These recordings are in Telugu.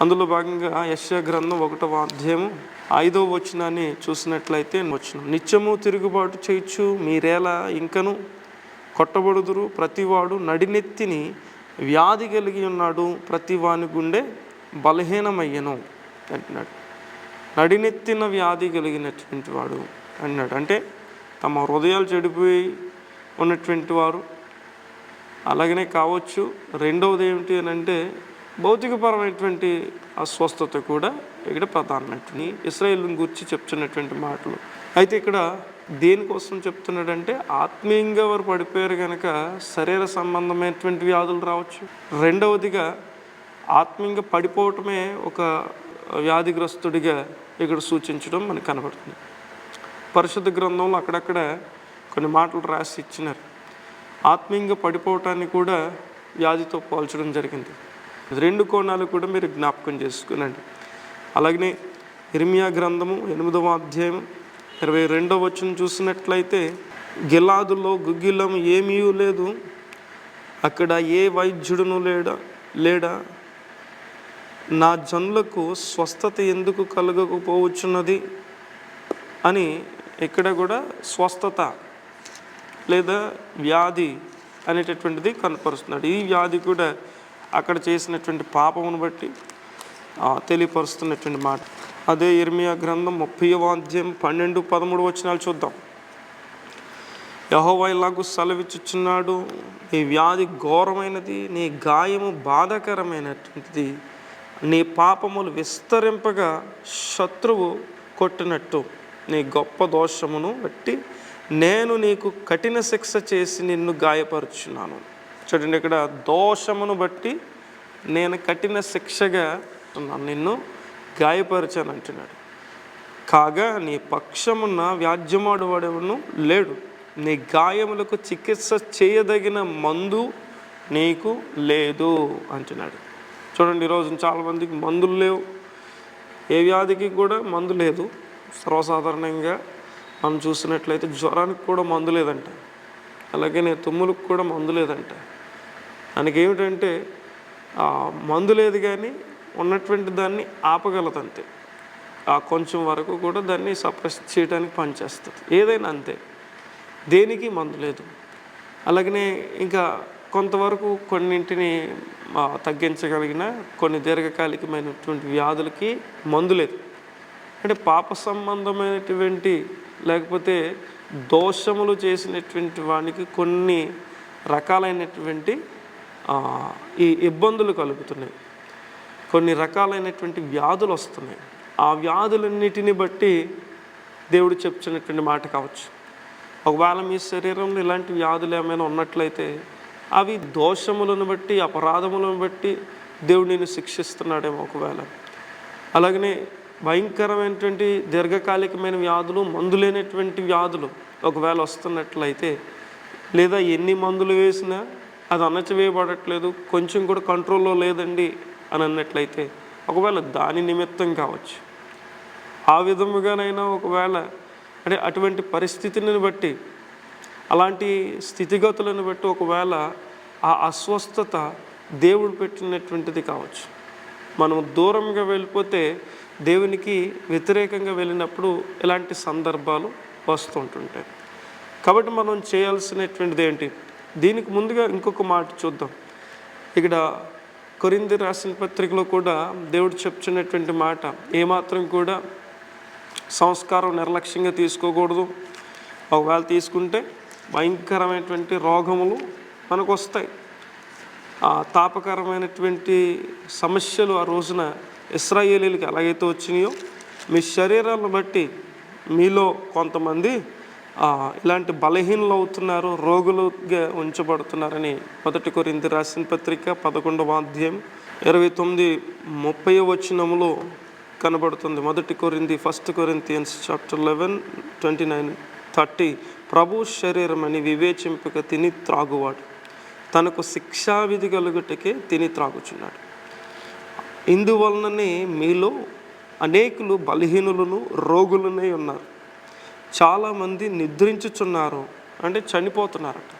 అందులో భాగంగా యశ్య గ్రంథం ఒకటవ అధ్యాయం ఐదవ వచనాన్ని చూసినట్లయితే వచ్చిన. నిత్యము తిరుగుబాటు చేయొచ్చు మీరేలా ఇంకను కొట్టబడుదురు? ప్రతివాడు నడినెత్తిని వ్యాధి కలిగి ఉన్నాడు ప్రతి వాని గుండె బలహీనమయ్యను అంటున్నాడు. నడినెత్తిన వ్యాధి కలిగినటువంటి వాడు అన్నాడు అంటే తమ హృదయాలు చెడిపోయి ఉన్నటువంటి వారు. అలాగనే కావచ్చు. రెండవది ఏమిటి అని అంటే భౌతికపరమైనటువంటి అస్వస్థత కూడా ఇక్కడ ప్రధానమైనటువంటి ఇస్రాయేల్ గురించి చెప్తున్నటువంటి మాటలు. అయితే ఇక్కడ దేనికోసం చెప్తున్నాడంటే ఆత్మీయంగా వారు పడిపోయారు కనుక శరీర సంబంధమైనటువంటి వ్యాధులు రావచ్చు. రెండవదిగా ఆత్మీయంగా పడిపోవటమే ఒక వ్యాధిగ్రస్తుడిగా ఇక్కడ సూచించడం మనకు కనబడుతుంది. పరిశుద్ధ గ్రంథంలో అక్కడక్కడ కొన్ని మాటలు రాసి ఇచ్చినారు. ఆత్మీయంగా పడిపోవటాన్ని కూడా వ్యాధితో పోల్చడం జరిగింది. రెండు కోణాలు కూడా మీరు జ్ఞాపకం చేసుకునండి. అలాగనే ఇర్మియా గ్రంథము ఎనిమిదవ అధ్యాయం ఇరవై రెండవ వచ్చిన చూసినట్లయితే గిలాదులో గుగ్గిలం ఏమీ లేదు అక్కడ ఏ వైద్యుడును లేడా లేడా? నా జనులకు స్వస్థత ఎందుకు కలగకపోవచ్చున్నది? అని ఇక్కడ కూడా స్వస్థత లేదా వ్యాధి అనేటటువంటిది కనపరుస్తున్నాడు. ఈ వ్యాధి కూడా అక్కడ చేసినటువంటి పాపమును బట్టి తెలియపరుస్తున్నటువంటి మాట. అదే ఇర్మియా గ్రంథం ముప్పై వాద్యం పన్నెండు పదమూడు వచనాలు చూద్దాం. యహోవా ఇలాగూ సెలవిచ్చుచున్నాడు నీ వ్యాధి ఘోరమైనది నీ గాయము బాధాకరమైనటువంటిది నీ పాపములు విస్తరింపగా శత్రువు కొట్టినట్టు నీ గొప్ప దోషమును బట్టి నేను నీకు కఠిన శిక్ష చేసి నిన్ను గాయపరుచున్నాను. చూడండి ఇక్కడ దోషమును బట్టి నేను కఠిన శిక్షగా నిన్ను గాయపరిచాను అంటున్నాడు. కాగా నీ పక్షమున్న వ్యాజ్యమాడువాడేవను లేడు. నీ గాయములకు చికిత్స చేయదగిన మందు నీకు లేదు అంటున్నాడు. చూడండి ఈరోజు చాలామందికి మందులు లేవు. ఏ వ్యాధికి కూడా మందు లేదు. సర్వసాధారణంగా మనం చూసినట్లయితే జ్వరానికి కూడా మందు లేదంట. అలాగే తుమ్ములకు కూడా మందు లేదంట. ఆయనకి ఏమిటంటే మందు లేదు కానీ ఉన్నటువంటి దాన్ని ఆపగలదు అంతే ఆ కొంచెం వరకు కూడా దాన్ని సప్రెస్ చేయడానికి పనిచేస్తుంది. ఏదైనా అంతే. దేనికి మందు లేదు. అలాగనే ఇంకా కొంతవరకు కొన్నింటిని తగ్గించగలిగిన కొన్ని దీర్ఘకాలికమైనటువంటి వ్యాధులకి మందు లేదు. అంటే పాప సంబంధమైనటువంటి లేకపోతే దోషములు చేసినటువంటి వానికి కొన్ని రకాలైనటువంటి ఈ ఇబ్బందులు కలుగుతున్నాయి. కొన్ని రకాలైనటువంటి వ్యాధులు వస్తున్నాయి. ఆ వ్యాధులన్నిటిని బట్టి దేవుడు చెప్తున్నటువంటి మాట కావచ్చు. ఒకవేళ మీ శరీరంలో ఇలాంటి వ్యాధులు ఏమైనా ఉన్నట్లయితే అవి దోషములను బట్టి అపరాధములను బట్టి దేవుడు నేను శిక్షిస్తున్నాడేమో ఒకవేళ. అలాగనే భయంకరమైనటువంటి దీర్ఘకాలికమైన వ్యాధులు మందులేనటువంటి వ్యాధులు ఒకవేళ వస్తున్నట్లయితే లేదా ఎన్ని మందులు వేసినా అది అణచివేయబడట్లేదు కొంచెం కూడా కంట్రోల్లో లేదండి అని అన్నట్లయితే ఒకవేళ దాని నిమిత్తం కావచ్చు. ఆ విధముగానైనా ఒకవేళ అంటే అటువంటి పరిస్థితిని బట్టి అలాంటి స్థితిగతులను బట్టి ఒకవేళ ఆ అస్వస్థత దేవుడు పెట్టినటువంటిది కావచ్చు. మనం దూరంగా వెళ్ళిపోతే దేవునికి వ్యతిరేకంగా వెళ్ళినప్పుడు ఇలాంటి సందర్భాలు వస్తుంటుంటాయి కాబట్టి మనం చేయాల్సినటువంటిది ఏంటి? దీనికి ముందుగా ఇంకొక మాట చూద్దాం. ఇక్కడ కొరింది రాసిన పత్రికలో కూడా దేవుడు చెప్తున్నటువంటి మాట ఏమాత్రం కూడా సంస్కారం నిర్లక్ష్యంగా తీసుకోకూడదు. ఒకవేళ తీసుకుంటే భయంకరమైనటువంటి రోగములు మనకు వస్తాయి ఆ తాపకరమైనటువంటి సమస్యలు ఆ రోజున ఇస్రాయేలీలకి ఎలాగైతే వచ్చినాయో మీ శరీరాలను బట్టి మీలో కొంతమంది ఇలాంటి బలహీనలు అవుతున్నారు రోగులుగా ఉంచబడుతున్నారని మొదటి కొరింది రాసిన పత్రిక పదకొండవ అధ్యాయం ఇరవై తొమ్మిది ముప్పై వచనములో కనబడుతుంది. మొదటి కొరింది first Corinthians chapter eleven twenty nine thirty. ప్రభు శరీరం అని వివేచింపక తిని త్రాగువాడు. తనకు శిక్షావిధి కలుగుటకే తిని త్రాగుచున్నాడు. ఇందువలననే మీలో అనేకులు బలహీనులను రోగులనే ఉన్నారు. చాలామంది నిద్రించుచున్నారు అంటే చనిపోతున్నారట.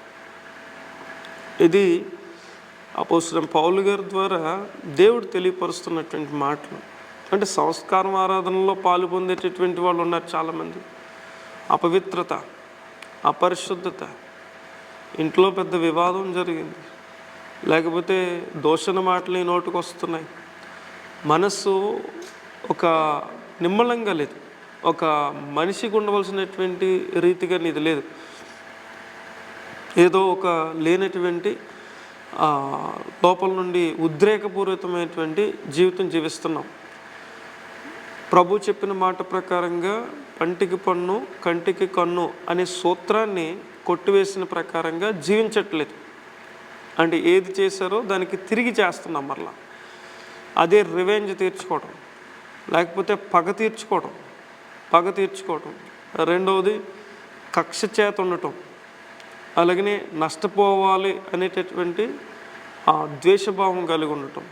ఇది అపోసరం పౌలు గారి ద్వారా దేవుడు తెలియపరుస్తున్నటువంటి మాటలు. అంటే సంస్కారం ఆరాధనలో పాలు పొందేటటువంటి వాళ్ళు ఉన్నారు చాలామంది. అపవిత్రత అపరిశుద్ధత ఇంట్లో పెద్ద వివాదం జరిగింది. లేకపోతే దోషణ మాటలు ఈ నోటుకు వస్తున్నాయి మనస్సు ఒక నిమ్మలంగా లేదు. ఒక మనిషికి ఉండవలసినటువంటి రీతిగా ఇది లేదు. ఏదో ఒక లేనటువంటి లోపల నుండి ఉద్రేకపూరితమైనటువంటి జీవితం జీవిస్తున్నాం. ప్రభు చెప్పిన మాట ప్రకారంగా పంటికి పన్ను కంటికి కన్ను అనే సూత్రాన్ని కొట్టివేసిన ప్రకారంగా జీవించట్లేదు. అంటే ఏది చేశారో దానికి తిరిగి చేస్తున్నాం మరలా. అదే రివెంజ్ తీర్చుకోవడం లేకపోతే పగ తీర్చుకోవడం పగ తీర్చుకోవటం. రెండవది కక్ష చేత ఉండటం. అలాగనే నష్టపోవాలి అనేటటువంటి ఆ ద్వేషభావం కలిగి ఉండటం.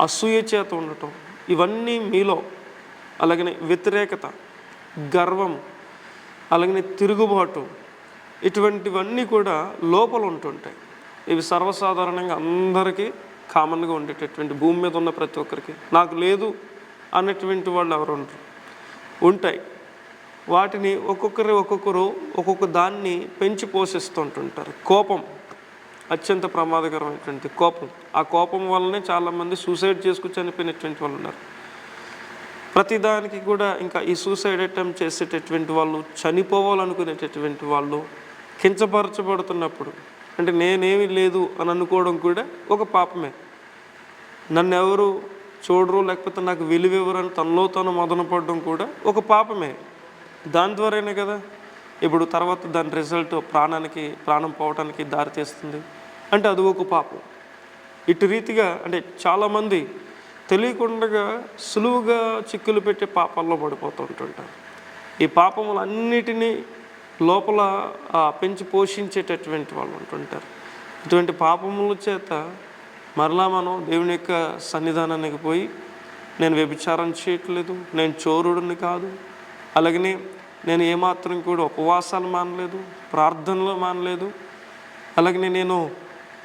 అసూయ చేత ఉండటం. ఇవన్నీ మీలో. అలాగనే వ్యతిరేకత గర్వం అలాగనే తిరుగుబాటు ఇటువంటివన్నీ కూడా లోపల ఉంటుంటాయి. ఇవి సర్వసాధారణంగా అందరికీ కామన్గా ఉండేటటువంటి భూమి మీద ఉన్న ప్రతి ఒక్కరికి. నాకు లేదు అనేటువంటి వాళ్ళు ఎవరు ఉంటారు ఉంటాయి. వాటిని ఒక్కొక్కరు ఒక్కొక్కరు ఒక్కొక్క దాన్ని పెంచి పోషిస్తుంటుంటారు. కోపం అత్యంత ప్రమాదకరమైనటువంటి కోపం. ఆ కోపం వల్లనే చాలామంది సూసైడ్ చేసుకుని చనిపోయినటువంటి వాళ్ళు ఉన్నారు. ప్రతిదానికి కూడా ఇంకా ఈ సూసైడ్ అటెంప్ట్ చేసేటటువంటి వాళ్ళు చనిపోవాలనుకునేటటువంటి వాళ్ళు కించపరచబడుతున్నప్పుడు అంటే నేనేమి లేదు అని అనుకోవడం కూడా ఒక పాపమే. నన్ను ఎవరు చూడరు లేకపోతే నాకు విలువ ఇవ్వరని తనలో తను మదన పడడం కూడా ఒక పాపమే. దాని ద్వారానే కదా. ఇప్పుడు తర్వాత దాని రిజల్ట్ ప్రాణానికి ప్రాణం పోవటానికి దారితీస్తుంది అంటే అది ఒక పాపం. ఇటు రీతిగా అంటే చాలామంది తెలియకుండా సులువుగా చిక్కులు పెట్టే పాపాల్లో పడిపోతూ ఉంటుంటారు. ఈ పాపములన్నిటినీ లోపల పెంచి పోషించేటటువంటి వాళ్ళు ఉంటుంటారు. ఇటువంటి పాపముల చేత మరలా మనం దేవుని యొక్క సన్నిధానానికి పోయి నేను వ్యభిచారం చేయట్లేదు నేను చోరుడిని కాదు. అలాగనే నేను ఏమాత్రం కూడా ఉపవాసాలు మానలేదు ప్రార్థనలు మానలేదు. అలాగనే నేను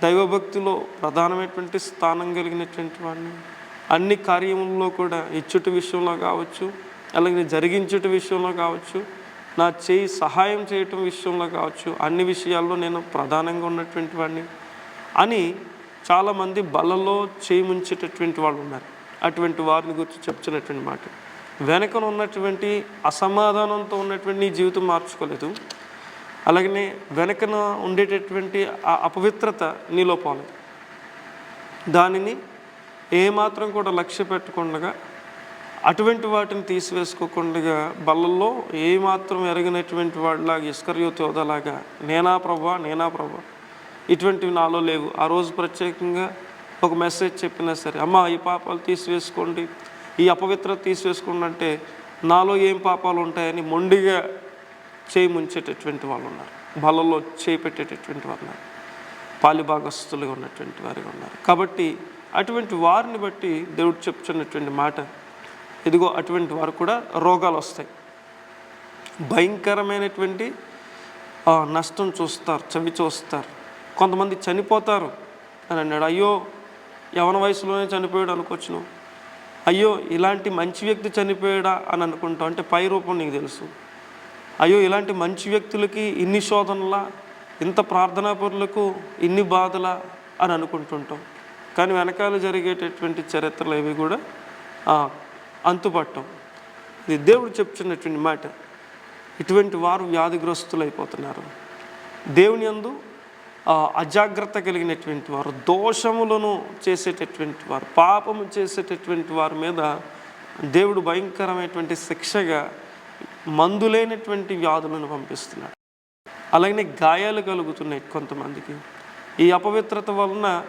దైవభక్తిలో ప్రధానమైనటువంటి స్థానం కలిగినటువంటి వాడిని. అన్ని కార్యములలో కూడా ఇచ్చుట విషయంలో కావచ్చు అలాగే జరిగించుట విషయంలో కావచ్చు నా చేయి సహాయం చేయటం విషయంలో కావచ్చు అన్ని విషయాల్లో నేను ప్రధానంగా ఉన్నటువంటి వాడిని అని చాలామంది బలలో చేయి ముంచేటటువంటి వాళ్ళు ఉన్నారు అటువంటి వారిని గురించి చెప్తున్నటువంటి మాట. వెనకన ఉన్నటువంటి అసమాధానంతో ఉన్నటువంటి నీ జీవితం మార్చుకోలేదు. అలాగనే వెనకన ఉండేటటువంటి ఆ అపవిత్రత నీలో పోలేదు. దానిని ఏమాత్రం కూడా లక్ష్య పెట్టకుండా అటువంటి వాటిని తీసివేసుకోకుండా బల్లల్లో ఏమాత్రం ఎరగినటువంటి వాడిలాగా ఇస్కర్యోతోదలాగా నేనా ప్రభా నేనా ప్రభా ఇటువంటివి నాలో లేవు. ఆ రోజు ప్రత్యేకంగా ఒక మెసేజ్ చెప్పినా సరే అమ్మ ఈ పాపాలు తీసివేసుకోండి ఈ అపవిత్రత తీసివేసుకోండి అంటే నాలో ఏం పాపాలు ఉంటాయని మొండిగా చేయి ముంచేటటువంటి వాళ్ళు ఉన్నారు. బలలో చేయి పెట్టేటటువంటి వాళ్ళు ఉన్నారు. పాలిభాగస్తులుగా ఉన్నటువంటి వారిగా ఉన్నారు. కాబట్టి అటువంటి వారిని బట్టి దేవుడు చెప్తున్నటువంటి మాట ఇదిగో అటువంటి వారు కూడా రోగాలు వస్తాయి. భయంకరమైనటువంటి నష్టం చూస్తారు చవి చూస్తారు. కొంతమంది చనిపోతారు అని అన్నాడు. అయ్యో యవన వయసులోనే చనిపోయాడు అనుకోవచ్చును. అయ్యో ఇలాంటి మంచి వ్యక్తి చనిపోయాడా అని అనుకుంటాం అంటే పై రూపం నీకు తెలుసు. అయ్యో ఇలాంటి మంచి వ్యక్తులకి ఇన్ని శోధనలా ఇంత ప్రార్థనాపరులకు ఇన్ని బాధలా అని అనుకుంటుంటాం కానీ వెనకాల జరిగేటటువంటి చరిత్రలు ఇవి కూడా అంతుపట్టం ఇది దేవుడు చెప్తున్నటువంటి మాట. ఇటువంటి వారు వ్యాధిగ్రస్తులు అయిపోతున్నారు దేవుని యందు అజాగ్రత్త కలిగినటువంటి వారు దోషములను చేసేటటువంటి వారు పాపము చేసేటటువంటి వారి మీద దేవుడు భయంకరమైనటువంటి శిక్షగా మందులేనటువంటి వ్యాధులను పంపిస్తున్నాడు. అలాగనే గాయాలు కలుగుతున్నాయి కొంతమందికి. ఈ అపవిత్రత వలన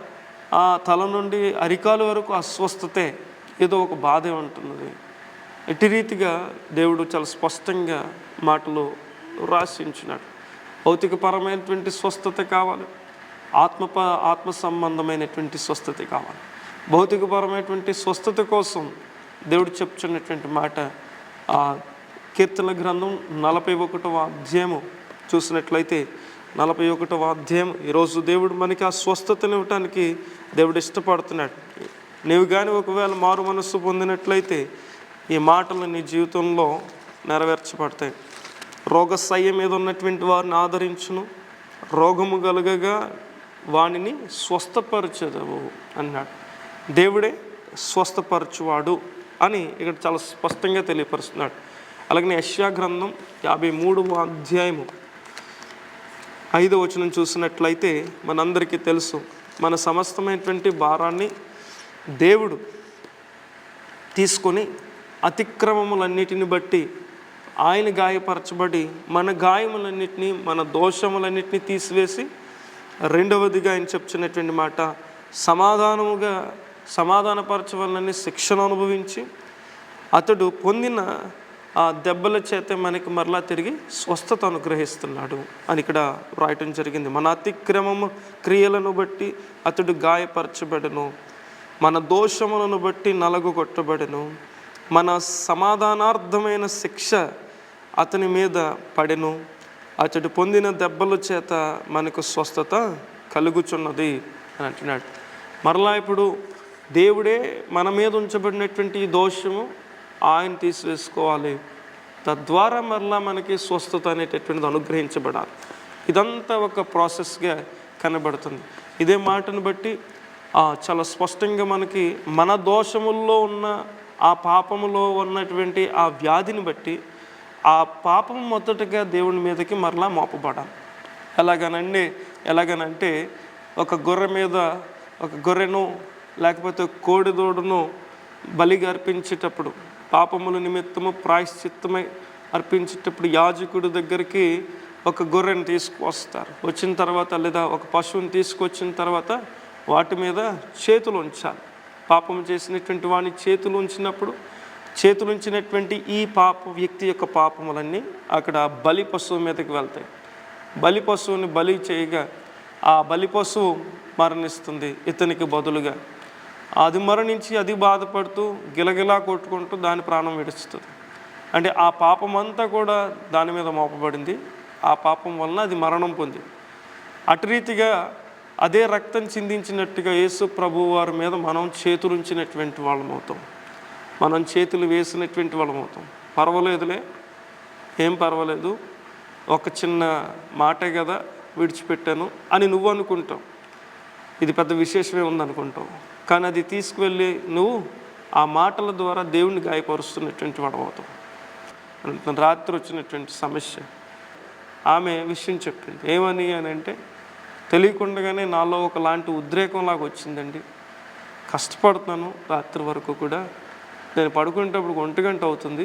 ఆ తల నుండి అరికాలు వరకు అస్వస్థతే ఏదో ఒక బాధే ఉంటున్నది. ఎట్టి రీతిగా దేవుడు చాలా స్పష్టంగా మాటలు రాసించినాడు. భౌతికపరమైనటువంటి స్వస్థత కావాలి. ఆత్మ ఆత్మ సంబంధమైనటువంటి స్వస్థత కావాలి. భౌతికపరమైనటువంటి స్వస్థత కోసం దేవుడు చెప్తున్నటువంటి మాట ఆ కీర్తన గ్రంథం నలభై ఒకటవ అధ్యాయము చూసినట్లయితే నలభై ఒకటవ అధ్యాయం ఈరోజు దేవుడు మనకి ఆ స్వస్థతను ఇవ్వటానికి దేవుడు ఇష్టపడుతున్నాడు. నీవు కానీ ఒకవేళ మారు మనస్సు పొందినట్లయితే ఈ మాటలు నీ జీవితంలో నెరవేర్చబడతాయి. రోగశయ్య మీద ఉన్నటువంటి వారిని ఆదరించును. రోగము కలగగా వానిని స్వస్థపరచదవు అన్నాడు. దేవుడే స్వస్థపరచువాడు అని ఇక్కడ చాలా స్పష్టంగా తెలియపరుస్తున్నాడు. అలాగే యశ్యా గ్రంథం యాభై మూడవ అధ్యాయము ఐదో వచనం చూసినట్లయితే మనందరికీ తెలుసు మన సమస్తమైనటువంటి భారాన్ని దేవుడు తీసుకొని అతిక్రమములన్నిటిని బట్టి ఆయన గాయపరచబడి మన గాయములన్నింటినీ మన దోషములన్నింటినీ తీసివేసి రెండవదిగా ఆయన చెప్తున్నటువంటి మాట సమాధానముగా సమాధానపరచవలని శిక్షను అనుభవించి అతడు పొందిన ఆ దెబ్బల చేత మనకి మరలా తిరిగి స్వస్థత అనుగ్రహిస్తున్నాడు అని ఇక్కడ వ్రాయటం జరిగింది. మన అతిక్రమము క్రియలను బట్టి అతడు గాయపరచబడను. మన దోషములను బట్టి నలగొట్టబడను మన సమాధానార్థమైన శిక్ష అతని మీద పడెను. అతడు పొందిన దెబ్బల చేత మనకు స్వస్థత కలుగుచున్నది అని అంటున్నాడు. మరలా ఇప్పుడు దేవుడే మన మీద ఉంచబడినటువంటి ఈ దోషము ఆయన తీసివేసుకోవాలి. తద్వారా మరలా మనకి స్వస్థత అనేటటువంటిది అనుగ్రహించబడాలి. ఇదంతా ఒక ప్రాసెస్గా కనబడుతుంది. ఇదే మాటను బట్టి చాలా స్పష్టంగా మనకి మన దోషముల్లో ఉన్న ఆ పాపములో ఉన్నటువంటి ఆ వ్యాధిని బట్టి ఆ పాపం మొదటగా దేవుని మీదకి మరలా మోపబడాలి. ఎలాగనండి? ఎలాగనంటే ఒక గొర్రె మీద ఒక గొర్రెను లేకపోతే కోడిదోడును బలిగా అర్పించేటప్పుడు పాపముల నిమిత్తము ప్రాయశ్చిత్తమై అర్పించేటప్పుడు యాజకుడి దగ్గరికి ఒక గొర్రెను తీసుకువస్తారు. వచ్చిన తర్వాత లేదా ఒక పశువుని తీసుకొచ్చిన తర్వాత వాటి మీద చేతులు ఉంచాలి. పాపం చేసినటువంటి వాని చేతులు ఉంచినప్పుడు చేతులు ఉంచినటువంటి ఈ పాప వ్యక్తి యొక్క పాపములన్నీ అక్కడ బలి పశువు మీదకి వెళ్తాయి. బలి పశువుని బలి చేయగా ఆ బలి పశువు మరణిస్తుంది ఇతనికి బదులుగా. అది మరణించి అది బాధపడుతూ గిలగిలా కొట్టుకుంటూ దాని ప్రాణం విడుస్తుంది. అంటే ఆ పాపం అంతా కూడా దాని మీద మోపబడింది. ఆ పాపం వలన అది మరణం పొంది. అటురీతిగా అదే రక్తం చిందించినట్టుగా యేసు ప్రభు వారి మీద మనం చేతులుంచినటువంటి వాళ్ళం అవుతాం మనం చేతులు వేసినటువంటి వాళ్ళం అవుతాం. పర్వాలేదులే. ఏం పర్వాలేదు. ఒక చిన్న మాటే కదా విడిచిపెట్టాను అని నువ్వు అనుకుంటావు. ఇది పెద్ద విశేషమే ఉందనుకుంటావు. కానీ అది తీసుకువెళ్ళి నువ్వు ఆ మాటల ద్వారా దేవుణ్ణి గాయపరుస్తున్నటువంటి వాడవుతావు రాత్రి వచ్చినటువంటి సమస్య. ఆమె విషయం చెప్పింది. ఏమని అని అంటే తెలియకుండానే నాలో ఒకలాంటి ఉద్రేకం లాగా వచ్చిందండి. కష్టపడుతున్నాను రాత్రి వరకు కూడా. నేను పడుకునేటప్పుడు ఒంటి గంట అవుతుంది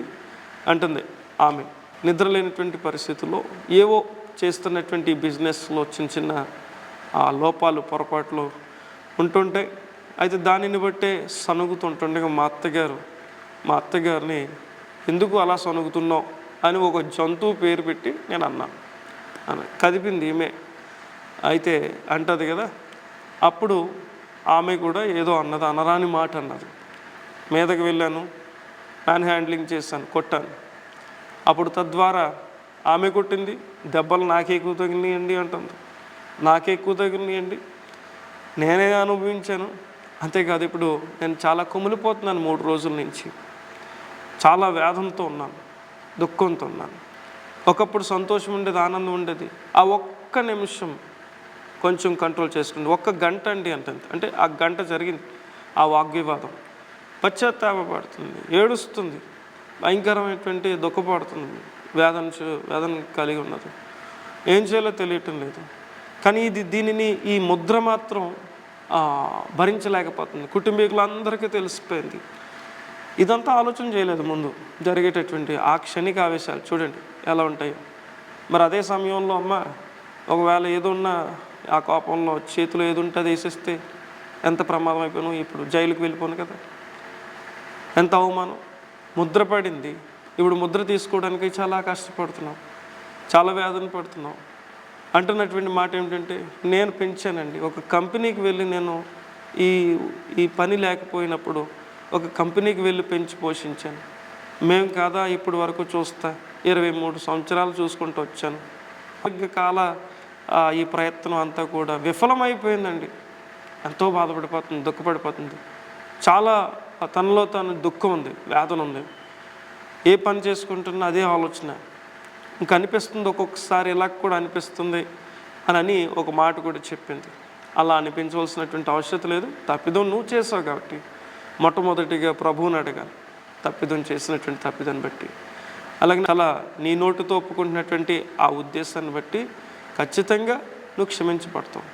అంటుంది ఆమె. నిద్ర లేనటువంటి పరిస్థితుల్లో ఏవో చేస్తున్నటువంటి బిజినెస్లో చిన్న చిన్న ఆ లోపాలు పొరపాట్లు ఉంటుంటే అయితే దానిని బట్టే సనుగుతుంటుండగా మా అత్తగారు మా అత్తగారిని ఎందుకు అలా సనుగుతున్నావు అని ఒక జంతువు పేరు పెట్టి నేను అన్నాను అన్న కదిపింది ఈమె. అయితే అంటది కదా అప్పుడు ఆమె కూడా ఏదో అన్నది అనరాని మాట అన్నది. మీదకు వెళ్ళాను మ్యాన్ హ్యాండ్లింగ్ చేశాను కొట్టాను. అప్పుడు తద్వారా ఆమె కొట్టింది దెబ్బలు నాకే ఎక్కువ తగిలినాయండి అంటుంది. నాకే ఎక్కువ తగిలినాయండి నేనే అనుభవించాను. అంతేకాదు ఇప్పుడు నేను చాలా కుమిలిపోతున్నాను మూడు రోజుల నుంచి. చాలా వేదంతో ఉన్నాను దుఃఖంతో ఉన్నాను. ఒకప్పుడు సంతోషం ఉండేది ఆనందం ఉండేది. ఆ ఒక్క నిమిషం కొంచెం కంట్రోల్ చేసుకుంది. ఒక్క గంట అండి అంటుంది అంటే ఆ గంట జరిగింది ఆ వాగ్వివాదం. పశ్చాత్తాపడుతుంది ఏడుస్తుంది. భయంకరమైనటువంటి దుఃఖపడుతుంది. వేదన వేదన కలిగి ఉన్నది. ఏం చేయాలో తెలియటం లేదు. కానీ ఇది దీనిని ఈ ముద్ర మాత్రం భరించలేకపోతుంది. కుటుంబీకులందరికీ తెలిసిపోయింది. ఇదంతా ఆలోచన చేయలేదు ముందు. జరిగేటటువంటి ఆ క్షణిక ఆవేశాలు చూడండి ఎలా ఉంటాయో. మరి అదే సమయంలో అమ్మ ఒకవేళ ఏదో ఉన్నా ఆ కోపంలో చేతిలో ఏది ఉంటే అది వేసేస్తే ఎంత ప్రమాదం అయిపోయాను ఇప్పుడు జైలుకి వెళ్ళిపోను కదా. ఎంత అవమానం? ముద్ర పడింది. ఇప్పుడు ముద్ర తీసుకోవడానికి చాలా కష్టపడుతున్నాం చాలా వేదన పడుతున్నాం అంటున్నటువంటి మాట ఏమిటంటే నేను పెంచానండి. ఒక కంపెనీకి వెళ్ళి నేను ఈ ఈ పని లేకపోయినప్పుడు ఒక కంపెనీకి వెళ్ళి పెంచి పోషించాను. మేము కాదా ఇప్పటి వరకు చూస్తా. ఇరవై మూడు సంవత్సరాలు చూసుకుంటూ వచ్చాను. కాల ఈ ప్రయత్నం అంతా కూడా విఫలమైపోయిందండి. ఎంతో బాధపడిపోతుంది దుఃఖపడిపోతుంది. చాలా తనలో తను దుఃఖం ఉంది వేదన ఉంది. ఏ పని చేసుకుంటున్నా అదే ఆలోచన. ఇంక అనిపిస్తుంది ఒక్కొక్కసారి ఇలా కూడా అనిపిస్తుంది అని అని ఒక మాట కూడా చెప్పింది. అలా అనిపించవలసినటువంటి అవసరం లేదు. తప్పిదం నువ్వు చేసావు కాబట్టి మొట్టమొదటిగా ప్రభువుని అడగాలి. తప్పిదం చేసినటువంటి తప్పిదాన్ని బట్టి. అలాగే అలా నీ నోటితో ఒప్పుకుంటున్నటువంటి ఆ ఉద్దేశాన్ని బట్టి ఖచ్చితంగా నువ్వు క్షమించబడతావు.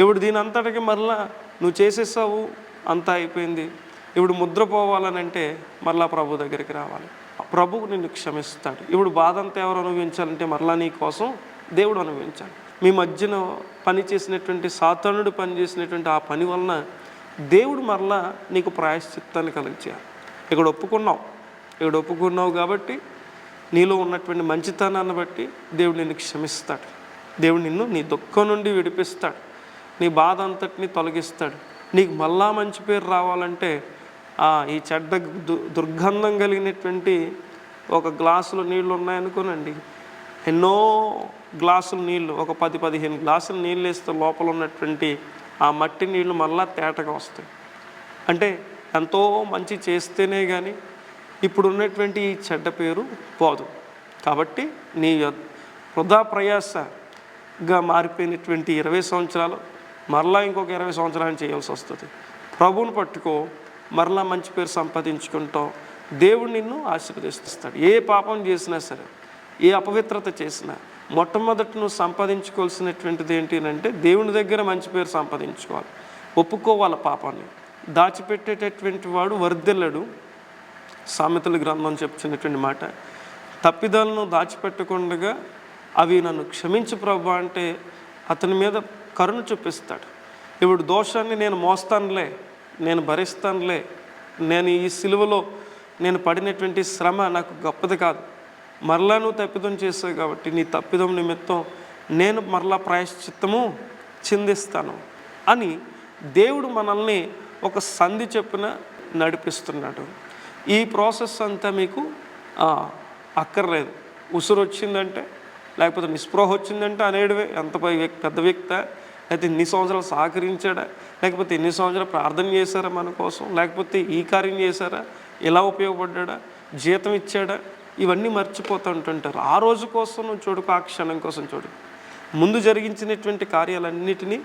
ఇప్పుడు దీని అంతటికి మరలా నువ్వు చేసేసావు అంతా అయిపోయింది. ఇప్పుడు ముద్ర పోవాలని అంటే మరలా ప్రభు దగ్గరికి రావాలి. ప్రభువు నిన్ను క్షమిస్తాడు. ఇప్పుడు బాధ అంతా ఎవరు అనుభవించాలంటే మరలా నీ కోసం దేవుడు అనుభవించాలి మీ మధ్యన పని చేసినటువంటి సాతానుడు పని చేసినటువంటి ఆ పని వలన దేవుడు మరలా నీకు ప్రాయశ్చిత్తాన్ని కలిగించాలి ఇక్కడ ఒప్పుకున్నావు. ఇక్కడ ఒప్పుకున్నావు కాబట్టి నీలో ఉన్నటువంటి మంచితనాన్ని బట్టి దేవుడు నిన్ను క్షమిస్తాడు. దేవుడు నిన్ను నీ దుఃఖం నుండి విడిపిస్తాడు. నీ బాధ అంతటిని తొలగిస్తాడు. నీకు మళ్ళా మంచి పేరు రావాలంటే ఈ చెడ్డ దు- దుర్గంధం కలిగినటువంటి ఒక గ్లాసులో నీళ్ళు ఉన్నాయనుకోనండి. ఎన్నో గ్లాసులు నీళ్ళు ఒక పది పదిహేను గ్లాసులు నీళ్ళు వేస్తే లోపల ఉన్నటువంటి ఆ మట్టి నీళ్ళు మళ్ళా తేటగా వస్తాయి. అంటే ఎంతో మంచి చేస్తేనే కానీ ఇప్పుడు ఉన్నటువంటి ఈ చెడ్డ పేరు పోదు. కాబట్టి నీ వృధా ప్రయాసగా మారిపోయినటువంటి ఇరవై సంవత్సరాలు మరలా ఇంకొక ఇరవై సంవత్సరాలు చేయాల్సి వస్తుంది. ప్రభువుని పట్టుకో మరలా మంచి పేరు సంపాదించుకుంటావు. దేవుడు నిన్ను ఆశీర్వదిస్తాడు. ఏ పాపం చేసినా సరే ఏ అపవిత్రత చేసినా మొట్టమొదటి నువ్వు సంపాదించుకోవాల్సినటువంటిది ఏంటి అంటే దేవుని దగ్గర మంచి పేరు సంపాదించుకోవాలి. ఒప్పుకోవాలి పాపాన్ని. దాచిపెట్టేటటువంటి వాడు వర్ధిల్లడు. సామెతల గ్రంథం చెప్తున్నటువంటి మాట తప్పిదాలను దాచిపెట్టకుండా అవి నన్ను క్షమించు ప్రభు అంటే అతని మీద కరుణ చూపిస్తాడు. ఇప్పుడు దోషాన్ని నేను మోస్తానులే నేను భరిస్తానులే. నేను ఈ సిలువలో నేను పడినటువంటి శ్రమ నాకు గొప్పది కాదు. మరలా నువ్వు తప్పిదం చేసావు కాబట్టి నీ తప్పిదం నిమిత్తం నేను మరలా ప్రాయశ్చిత్తము చిందిస్తాను అని దేవుడు మనల్ని ఒక సంధి చెప్పున నడిపిస్తున్నాడు. ఈ ప్రాసెస్ అంతా మీకు అక్కర్లేదు. ఉసురు వచ్చిందంటే లేకపోతే నిస్పృహ వచ్చిందంటే అనేటివే ఎంత వ్యక్తి పెద్ద వ్యక్త లేకపోతే ఇన్ని సంవత్సరాలు సహకరించాడా? లేకపోతే ఎన్ని సంవత్సరాలు ప్రార్థన చేశారా మన కోసం? లేకపోతే ఈ కార్యం చేశారా? ఎలా ఉపయోగపడ్డా జీతం ఇచ్చాడా? ఇవన్నీ మర్చిపోతూ ఉంటుంటారు. ఆ రోజు కోసం నువ్వు చూడకు ఆ క్షణం కోసం చూడు ముందు జరిగించినటువంటి కార్యాలన్నిటినీ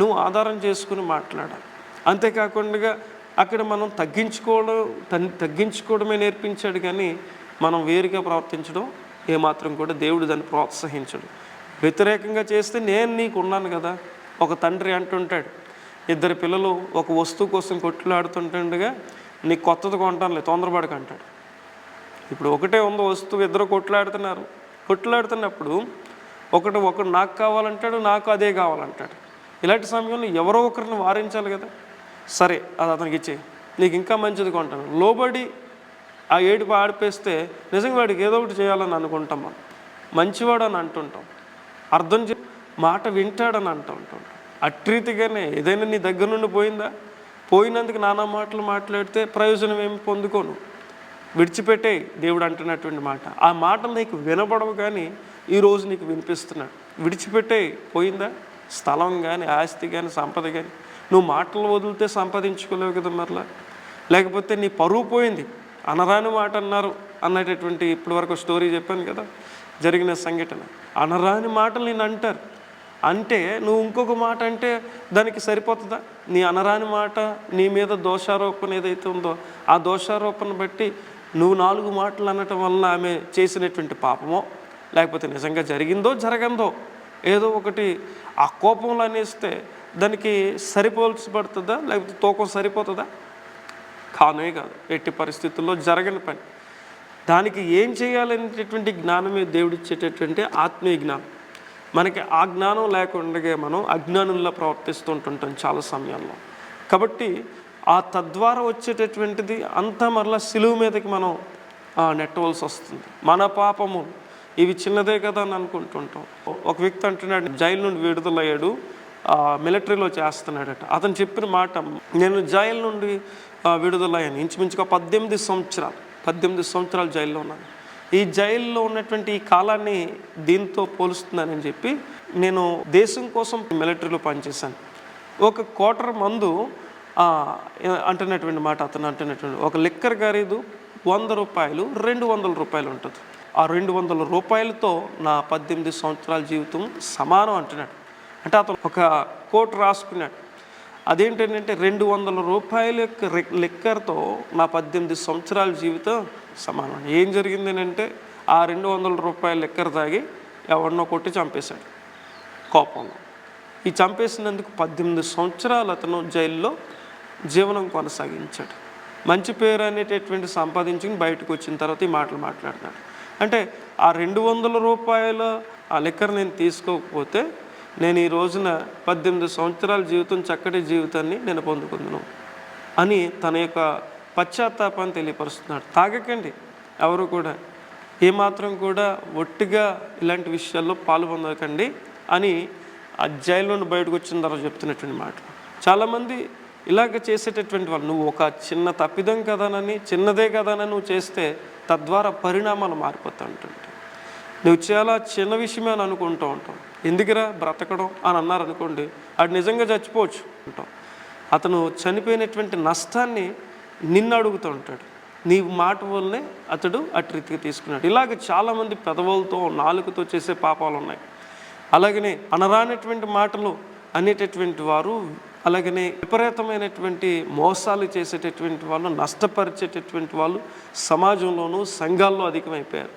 నువ్వు ఆధారం చేసుకుని మాట్లాడాలి. అంతేకాకుండా అక్కడ మనం తగ్గించుకోవడం తన్- తగ్గించుకోవడమే నేర్పించాడు కానీ మనం వేరుగా ప్రవర్తించడం ఏమాత్రం కూడా దేవుడు దాన్ని ప్రోత్సహించడు. వ్యతిరేకంగా చేస్తే నేను నీకు ఉన్నాను కదా. ఒక తండ్రి అంటుంటాడు ఇద్దరు పిల్లలు ఒక వస్తువు కోసం కొట్లాడుతుంటుండగా నీకు కొత్తది కొంటానులే తొందరపడక అంటాడు. ఇప్పుడు ఒకటే ఉందో వస్తువు ఇద్దరు కొట్లాడుతున్నారు. కొట్లాడుతున్నప్పుడు ఒకటి ఒకడు నాకు కావాలంటాడు నాకు అదే కావాలంటాడు. ఇలాంటి సమయంలో ఎవరో ఒకరిని వారించాలి కదా. సరే అది అతనికి ఇచ్చే నీకు ఇంకా మంచిది కొంటాను. లోబడి ఆ ఏడుపు ఆడిపేస్తే నిజంగా వాడికి ఏదో ఒకటి చేయాలని అనుకుంటాం మనం. మంచివాడు అని అంటుంటాం. అర్థం చే మాట వింటాడని అంటూ ఉంటాడు. అట్రీతిగానే ఏదైనా నీ దగ్గర నుండి పోయిందా? పోయినందుకు నానా మాటలు మాట్లాడితే ప్రయోజనం ఏమి పొందుకోను. విడిచిపెట్టే దేవుడు అంటున్నటువంటి మాట. ఆ మాటలు నీకు వినపడవు కానీ ఈరోజు నీకు వినిపిస్తున్నాడు. విడిచిపెట్టే పోయిందా? స్థలం కానీ ఆస్తి కానీ సంపద కానీ నువ్వు మాటలు వదిలితే సంపాదించుకోలేవు కదా మరలా? లేకపోతే నీ పరువు పోయింది. అనరాని మాట అన్నారు అన్నటటువంటి ఇప్పటివరకు స్టోరీ చెప్పాను కదా. జరిగిన సంఘటన. అనరాని మాటలు నేను అంటారు. అంటే నువ్వు ఇంకొక మాట అంటే దానికి సరిపోతుందా? నీ అనరాని మాట నీ మీద దోషారోపణ ఏదైతే ఉందో ఆ దోషారోపణ బట్టి నువ్వు నాలుగు మాటలు అనటం వలన ఆమె చేసినటువంటి పాపమో లేకపోతే నిజంగా జరిగిందో జరగందో ఏదో ఒకటి ఆ కోపంలో అనేస్తే దానికి సరిపోల్చబడుతుందా? లేకపోతే తూకం సరిపోతుందా? కానే కాదు. ఎట్టి పరిస్థితుల్లో జరగని పని. దానికి ఏం చేయాలనేటటువంటి జ్ఞానమే దేవుడిచ్చేటటువంటి ఆత్మీయ జ్ఞానం. మనకి ఆ జ్ఞానం లేకుండా మనం అజ్ఞానంలో ప్రవర్తిస్తుంటుంటాం చాలా సమయాల్లో. కాబట్టి ఆ తద్వారా వచ్చేటటువంటిది అంతా మరలా సిలువు మీదకి మనం నెట్టవలసి వస్తుంది. మన పాపము ఇవి చిన్నదే కదా అని అనుకుంటుంటాం. ఒక వ్యక్తి అంటున్నాడు జైలు నుండి విడుదలయ్యాడు మిలిటరీలో చేస్తున్నాడట. అతను చెప్పిన మాట నేను జైలు నుండి విడుదలయ్యాను. ఇంచుమించుగా పద్దెనిమిది సంవత్సరాలు. పద్దెనిమిది సంవత్సరాలు జైల్లో ఉన్నాను. ఈ జైల్లో ఉన్నటువంటి ఈ కాలాన్ని దీంతో పోలుస్తున్నానని చెప్పి నేను దేశం కోసం మిలిటరీలో పనిచేశాను. ఒక క్వార్టర్ మందు అంటున్నటువంటి మాట అతను అంటున్నటువంటి ఒక లిక్కర్ ఖరీదు వంద రూపాయలు రెండు వందల రూపాయలు ఉంటుంది. ఆ రెండు వందల రూపాయలతో నా పద్దెనిమిది సంవత్సరాల జీవితం సమానం అంటున్నాడు. అంటే అతను ఒక కోట్ రాసుకున్నాడు. అదేంటంటే రెండు వందల రూపాయల యొక్క లెక్కర్తో నా పద్దెనిమిది సంవత్సరాల జీవితం సమానం. ఏం జరిగింది అంటే ఆ రెండు వందల రూపాయల లెక్కర్ తాగి ఎవరినో కొట్టి చంపేశాడు కోపంలో. ఈ చంపేసినందుకు పద్దెనిమిది సంవత్సరాలు అతను జైల్లో జీవనం కొనసాగించాడు. మంచి పేరు అనేటటువంటి సంపాదించుకుని బయటకు వచ్చిన తర్వాత ఈ మాటలు మాట్లాడుతున్నాడు. అంటే ఆ రెండు వందల రూపాయల ఆ లెక్కర్ నేను తీసుకోకపోతే నేను ఈ రోజున పద్దెనిమిది సంవత్సరాల జీవితం చక్కటి జీవితాన్ని నేను పొందుకుందును అని తన యొక్క పశ్చాత్తాపాన్ని తెలియపరుస్తున్నాడు. తాగకండి ఎవరు కూడా. ఏమాత్రం కూడా ఒట్టిగా ఇలాంటి విషయాల్లో పాల్పొందకండి అని ఆ జైల్లో బయటకు వచ్చిన తర్వాత చెప్తున్నటువంటి మాట. చాలామంది ఇలాగ చేసేటటువంటి వాళ్ళు నువ్వు ఒక చిన్న తప్పిదం కదానని చిన్నదే కదానని నువ్వు చేస్తే తద్వారా పరిణామాలు మారిపోతూ ఉంటుంటాయి నువ్వు చాలా చిన్న విషయమే అని అనుకుంటూ ఉంటాం ఎందుకురా బ్రతకడం అని అన్నారు అనుకోండి అది నిజంగా చచ్చిపోవచ్చు ఉంటాం అతను చనిపోయినటువంటి నష్టాన్ని నిన్ను అడుగుతూ ఉంటాడు. నీ మాట వల్లనే అతడు అటు రీతిగా తీసుకున్నాడు. ఇలాగ చాలామంది పెదవులతో నాలుకతో చేసే పాపాలు ఉన్నాయి. అలాగనే అనరానటువంటి మాటలు అనేటటువంటి వారు అలాగనే విపరీతమైనటువంటి మోసాలు చేసేటటువంటి వాళ్ళు నష్టపరిచేటటువంటి వాళ్ళు సమాజంలోనూ సంఘాల్లో అధికమైపోయారు.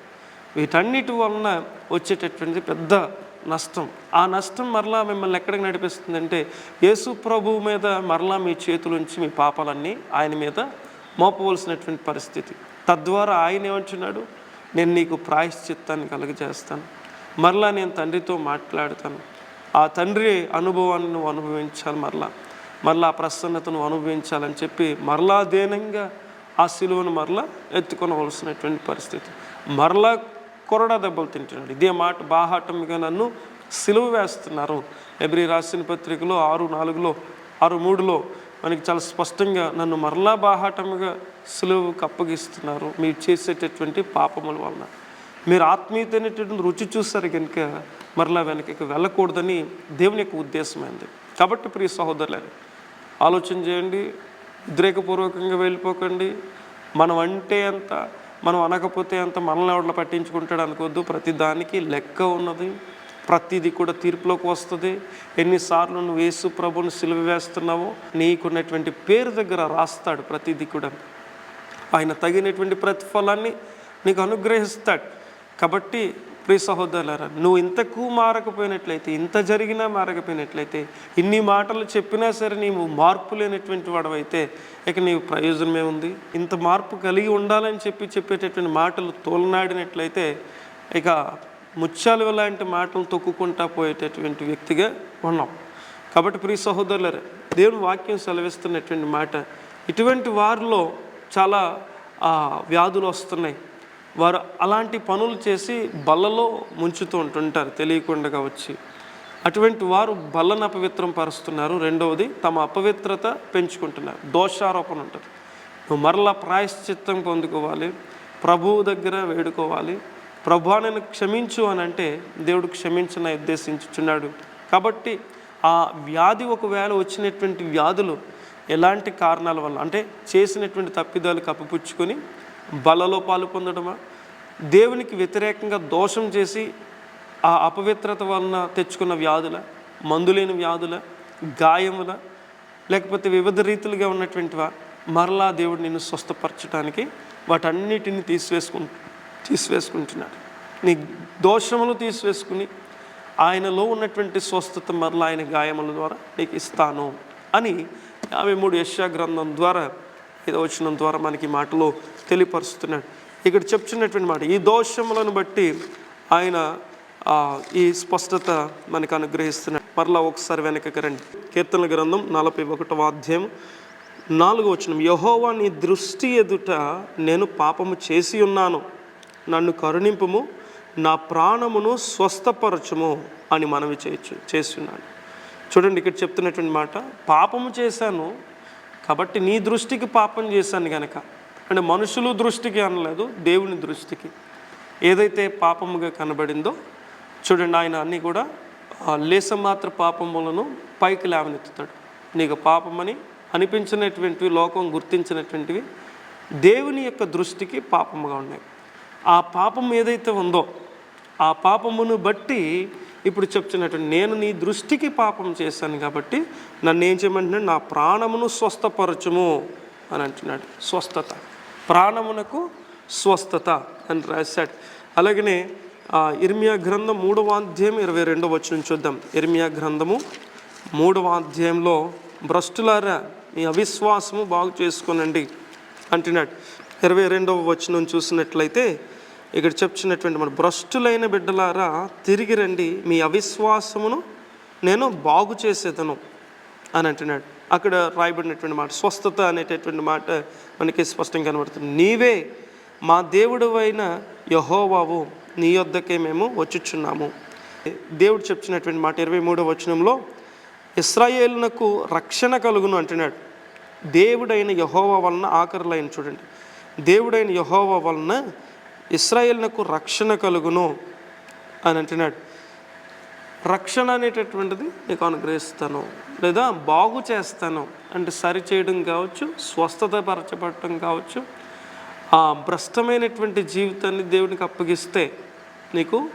వీటన్నిటి వలన వచ్చేటటువంటి పెద్ద నష్టం. ఆ నష్టం మరలా మిమ్మల్ని ఎక్కడికి నడిపిస్తుందంటే యేసు ప్రభు మీద మరలా మీ చేతులుంచి మీ పాపాలన్నీ ఆయన మీద మోపవలసినటువంటి పరిస్థితి. తద్వారా ఆయన ఏమంటున్నాడు? నేను నీకు ప్రాయశ్చిత్తాన్ని కలుగజేస్తాను. మరలా నేను తండ్రితో మాట్లాడతాను. ఆ తండ్రి అనుభవాన్ని నువ్వు అనుభవించాలి మరలా. మరలా ఆ ప్రసన్నతను అనుభవించాలని చెప్పి మరలా దేనంగా ఆ సిలువను మరలా ఎత్తుకొనవలసినటువంటి పరిస్థితి. మరలా కొరడా దెబ్బలు తింటున్నాడు. ఇదే మాట బాహాటంగా నన్ను సిలువ వేస్తున్నారు. ఎబ్రి రాసిన పత్రికలో ఆరు నాలుగులో ఆరు మూడులో మనకి చాలా స్పష్టంగా నన్ను మరలా బాహాటముగా సిలువకు అప్పగిస్తున్నారు మీరు చేసేటటువంటి పాపముల వలన. మీరు ఆత్మీయత అనేటటువంటి రుచి చూస్తారు కనుక మరలా వెనకకి వెళ్ళకూడదని దేవుని యొక్క ఉద్దేశమైంది కాబట్టి ప్రియ సహోదరులని ఆలోచన చేయండి ఉద్రేకపూర్వకంగా వెళ్ళిపోకండి. మనం అంటే ఎంత మనం అనకపోతే అంత మనల్ని ఎవరిలో పట్టించుకుంటాడు అనుకోవద్దు. ప్రతి దానికి లెక్క ఉన్నది. ప్రతిదీ కూడా తీర్పులోకి వస్తుంది. ఎన్నిసార్లు నువ్వు యేసు ప్రభుని సిలువ వేస్తున్నావో నీకున్నటువంటి పేరు దగ్గర రాస్తాడు ప్రతిదీ కూడా. ఆయన తగినటువంటి ప్రతిఫలాన్ని నీకు అనుగ్రహిస్తాడు. కాబట్టి ప్రియ సహోదరులరా నువ్వు ఇంతకు మారకపోయినట్లయితే ఇంత జరిగినా మారకపోయినట్లయితే ఇన్ని మాటలు చెప్పినా సరే నీవు మార్పు లేనటువంటి వాడవైతే ఇక నీవు ప్రయోజనమే ఉంది. ఇంత మార్పు కలిగి ఉండాలని చెప్పి చెప్పేటటువంటి మాటలు తోలనాడినట్లయితే ఇక ముత్యాలు లాంటి మాటలు తొక్కుకుంటా పోయేటటువంటి వ్యక్తిగా ఉన్నాం. కాబట్టి ప్రియ సహోదరులరే దేవుని వాక్యం సెలవిస్తున్నటువంటి మాట ఇటువంటి వారిలో చాలా వ్యాధులు వస్తున్నాయి. వారు అలాంటి పనులు చేసి బల్లలో ముంచుతూ ఉంటుంటారు తెలియకుండా వచ్చి అటువంటి వారు బల్లను అపవిత్రం పరుస్తున్నారు. రెండవది తమ అపవిత్రత పెంచుకుంటున్నారు. దోషారోపణ ఉంటుంది. నువ్వు మరలా ప్రాయశ్చిత్తం పొందుకోవాలి. ప్రభువు దగ్గర వేడుకోవాలి. ప్రభు క్షమించు అని అంటే దేవుడు క్షమించిన ఉద్దేశించుచున్నాడు. కాబట్టి ఆ వ్యాధి ఒకవేళ వచ్చినటువంటి వ్యాధులు ఎలాంటి కారణాల వల్ల అంటే చేసినటువంటి తప్పిదాలు కప్పిపుచ్చుకొని బలలో పాలు పొందడమా? దేవునికి వ్యతిరేకంగా దోషం చేసి ఆ అపవిత్రత వలన తెచ్చుకున్న వ్యాధుల మందులేని వ్యాధుల గాయముల లేకపోతే వివిధ రీతులుగా ఉన్నటువంటివా? మరలా దేవుడు నిన్ను స్వస్థపరచడానికి వాటన్నిటిని తీసివేసుకు తీసివేసుకుంటున్నాడు. నీ దోషములు తీసివేసుకుని ఆయనలో ఉన్నటువంటి స్వస్థత మరలా ఆయన గాయముల ద్వారా నీకు ఇస్తాను అని యాభై మూడు యశా గ్రంథం ద్వారా ఏదో వచ్చిన ద్వారా మనకి మాటలో తెలియపరుస్తున్నాడు. ఇక్కడ చెప్తున్నటువంటి మాట ఈ దోషములను బట్టి ఆయన ఈ స్పష్టత మనకు అనుగ్రహిస్తున్నాడు. మరలా ఒకసారి వెనకకి రండి. కీర్తన గ్రంథం నలభై ఒకటవ అధ్యాయం నాలుగో వచనం. యహోవా నీ దృష్టి ఎదుట నేను పాపము చేసి ఉన్నాను. నన్ను కరుణింపుము నా ప్రాణమును స్వస్థపరచము అని మనవి చేయొచ్చు చేస్తున్నాను చూడండి ఇక్కడ చెప్తున్నటువంటి మాట పాపము చేశాను కాబట్టి నీ దృష్టికి పాపం చేశాను గనక. అంటే మనుషులు దృష్టికి అనలేదు దేవుని దృష్టికి. ఏదైతే పాపముగా కనబడిందో చూడండి ఆయన అన్నీ కూడా లేసమాత్ర మాత్ర పాపములను పైకి లేవనెత్తుతాడు. నీకు పాపమని అనిపించినటువంటివి లోకం గుర్తించినటువంటివి దేవుని యొక్క దృష్టికి పాపముగా ఉన్నాయి. ఆ పాపం ఏదైతే ఉందో ఆ పాపమును బట్టి ఇప్పుడు చెప్తున్నటువంటి నేను నీ దృష్టికి పాపం చేశాను కాబట్టి నన్ను ఏం చేయమంటున్నాడు? నా ప్రాణమును స్వస్థపరచుము అని అంటున్నాడు. స్వస్థత. ప్రాణమునకు స్వస్థత అని రాశాడు. అలాగనే ఆ, ఇర్మియా గ్రంథం మూడవ అధ్యాయం ఇరవై రెండవ వచ్చిన చూద్దాం. ఇర్మియా గ్రంథము మూడవ అధ్యాయంలో భ్రష్టులారా మీ అవిశ్వాసము బాగు చేసుకోనండి అంటున్నాడు. ఇరవై రెండవ వచనం చూసినట్లయితే ఇక్కడ చెప్తున్నటువంటి మన భ్రష్టులైన బిడ్డలారా తిరిగి రండి. మీ అవిశ్వాసమును నేను బాగు చేసేదను అని అంటున్నాడు. అక్కడ రాయబడినటువంటి మాట స్వస్థత అనేటటువంటి మాట మనకి స్పష్టంగా కనబడుతుంది. నీవే మా దేవుడు అయిన యహోవావు నీ యొద్దకే మేము వచ్చుచున్నాము. దేవుడు చెప్తున్నటువంటి మాట ఇరవై మూడవ వచనంలో ఇస్రాయేలునకు రక్షణ కలుగును అంటున్నాడు. దేవుడైన యహోవా వలన ఆఖరులైన చూడండి. దేవుడైన యహోవా వలన ఇస్రాయేలునకు రక్షణ కలుగును అని అంటున్నాడు. రక్షణ అనేటటువంటిది నీకు అనుగ్రహిస్తాను లేదా బాగు చేస్తాను అంటే సరి చేయడం కావచ్చు స్వస్థత పరచబడటం కావచ్చు ఆ భ్రష్టమైనటువంటి జీవితాన్ని దేవునికి అప్పగిస్తే నీకు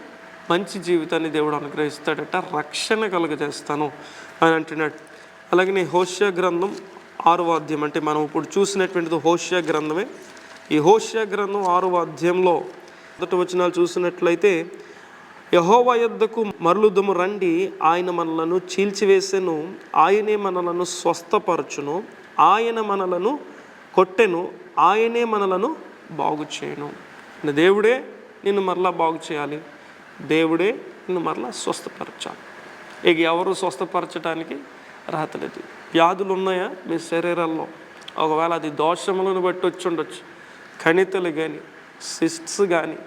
మంచి జీవితాన్ని దేవుడు అనుగ్రహిస్తాడట రక్షణ కలుగజేస్తాను అని అంటున్నాడు. అలాగే నీ హోష్య గ్రంథం ఆరో అధ్యాయం అంటే మనం ఇప్పుడు చూసినటువంటిది హోష్య గ్రంథమే ఈ హోష్య గ్రంథం ఆరవ అధ్యాయంలో మొదటి వచనాలు చూసినట్లయితే యహోవ యొద్దకు మరలుదము రండి ఆయన మనలను చీల్చివేసెను ఆయనే మనలను స్వస్థపరచును ఆయన మనలను కొట్టెను ఆయనే మనలను బాగు చేయను. దేవుడే నిన్ను మరలా బాగు చేయాలి. దేవుడే నిన్ను మరలా స్వస్థపరచాలి. ఇక ఎవరు స్వస్థపరచడానికి అర్హత లేదు. వ్యాధులు ఉన్నాయా? మీ శరీరాల్లో ఒకవేళ అది దోషములను బట్టి వచ్చి ఉండొచ్చు. కణితలు కానీ సిస్ట్స్ కానీ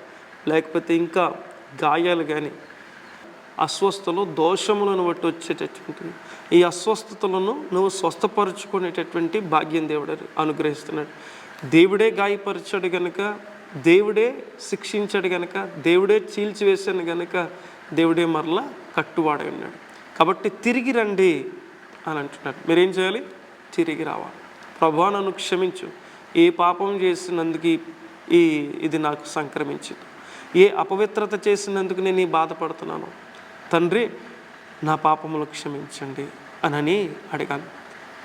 లేకపోతే ఇంకా గాయాలు కానీ అస్వస్థలు దోషములను బట్టి వచ్చేటటువంటి ఈ అస్వస్థతలను నువ్వు స్వస్థపరచుకునేటటువంటి భాగ్యం దేవుడు అనుగ్రహిస్తున్నాడు. దేవుడే గాయపరిచాడు గనుక దేవుడే శిక్షించాడు గనుక దేవుడే చీల్చివేశాను గనుక దేవుడే మరలా కట్టువాడై ఉన్నాడు. కాబట్టి తిరిగి రండి అని అంటున్నాడు. మీరేం చేయాలి? తిరిగి రావాలి. ప్రభా నన్ను క్షమించు. ఏ పాపం చేసినందుకు ఈ- ఇది నాకు సంక్రమించింది. ఏ అపవిత్రత చేసినందుకు నేను ఈ బాధపడుతున్నాను. తండ్రి నా పాపములు క్షమించండి అనని అడిగాను.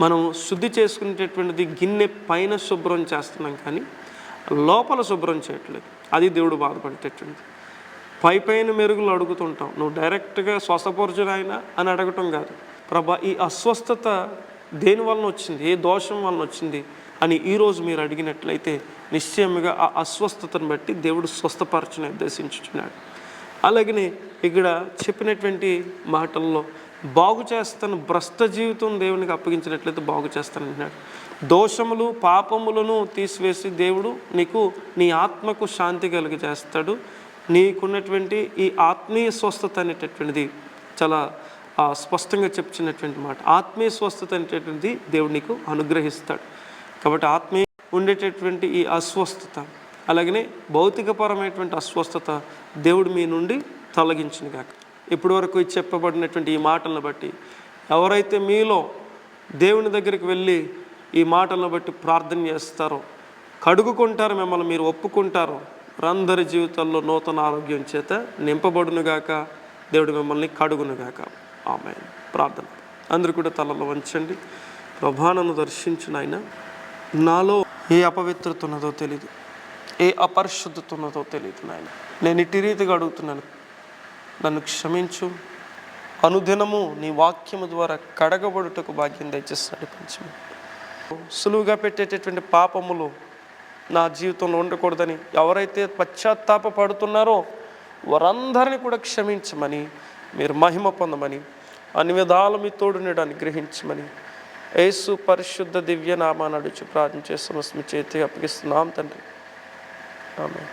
మనం శుద్ధి చేసుకునేటటువంటిది గిన్నె పైన శుభ్రం చేస్తున్నాం కానీ లోపల శుభ్రం చేయట్లేదు. అది దేవుడు బాధపడేటటువంటిది. పై పైన మెరుగులు అడుగుతుంటాం. నువ్వు డైరెక్ట్గా శ్వాసపరచుడు అని అడగటం కాదు. ప్రభా ఈ అస్వస్థత దేని వలన వచ్చింది? ఏ దోషం వలన వచ్చింది? అని ఈరోజు మీరు అడిగినట్లయితే నిశ్చయముగా ఆ అస్వస్థతను బట్టి దేవుడు స్వస్థపరచుని ఉద్దేశించుచున్నాడు. అలాగనే ఇక్కడ చెప్పినటువంటి మాటల్లో బాగు చేస్తాను భ్రష్ట జీవితం దేవునికి అప్పగించినట్లయితే బాగు చేస్తాను అంటున్నాడు దోషములు పాపములను తీసివేసి దేవుడు నీకు నీ ఆత్మకు శాంతి కలిగి చేస్తాడు నీకున్నటువంటి ఈ ఆత్మీయ స్వస్థత అనేటటువంటిది చాలా స్పష్టంగా చెప్తున్నటువంటి మాట. ఆత్మీయ స్వస్థత అనేటటువంటిది దేవుడు నీకు అనుగ్రహిస్తాడు. కాబట్టి ఆత్మీయ ఉండేటటువంటి ఈ అస్వస్థత అలాగనే భౌతికపరమైనటువంటి అస్వస్థత దేవుడు మీ నుండి తొలగించిన కాక ఇప్పటి వరకు చెప్పబడినటువంటి ఈ మాటలను బట్టి ఎవరైతే మీలో దేవుని దగ్గరికి వెళ్ళి ఈ మాటలను బట్టి ప్రార్థన చేస్తారో కడుగుకుంటారు మిమ్మల్ని మీరు ఒప్పుకుంటారో వారందరి జీవితాల్లో నూతన ఆరోగ్యం చేత నింపబడునుగాక దేవుడు మిమ్మల్ని కడుగునుగాక ఆమె ప్రార్థన. అందరూ కూడా తలలో వంచండి. ప్రభానను దర్శించిన ఆయన నాలో ఏ అపవిత్రత ఉన్నదో తెలియదు ఏ అపరిశుద్ధత ఉన్నదో తెలియదు నాయన. నేను ఇట్టి రీతిగా అడుగుతున్నాను. నన్ను క్షమించు. అనుదినము నీ వాక్యము ద్వారా కడగబడుటకు భాగ్యం దయచేసి నడిపించము సులువుగా పెట్టేటటువంటి పాపములు నా జీవితంలో ఉండకూడదని ఎవరైతే పశ్చాత్తాప పడుతున్నారో వారందరినీ కూడా క్షమించమని మీరు మహిమ పొందమని అన్ని విధాలు మీ తోడు గ్రహించమని అనుగ్రహించమని యేసు పరిశుద్ధ దివ్య నామాన్ని అడుచు ప్రార్థన చేస్తున్న. మీ చేతి అప్పగిస్తున్నాం తండ్రి. ఆమె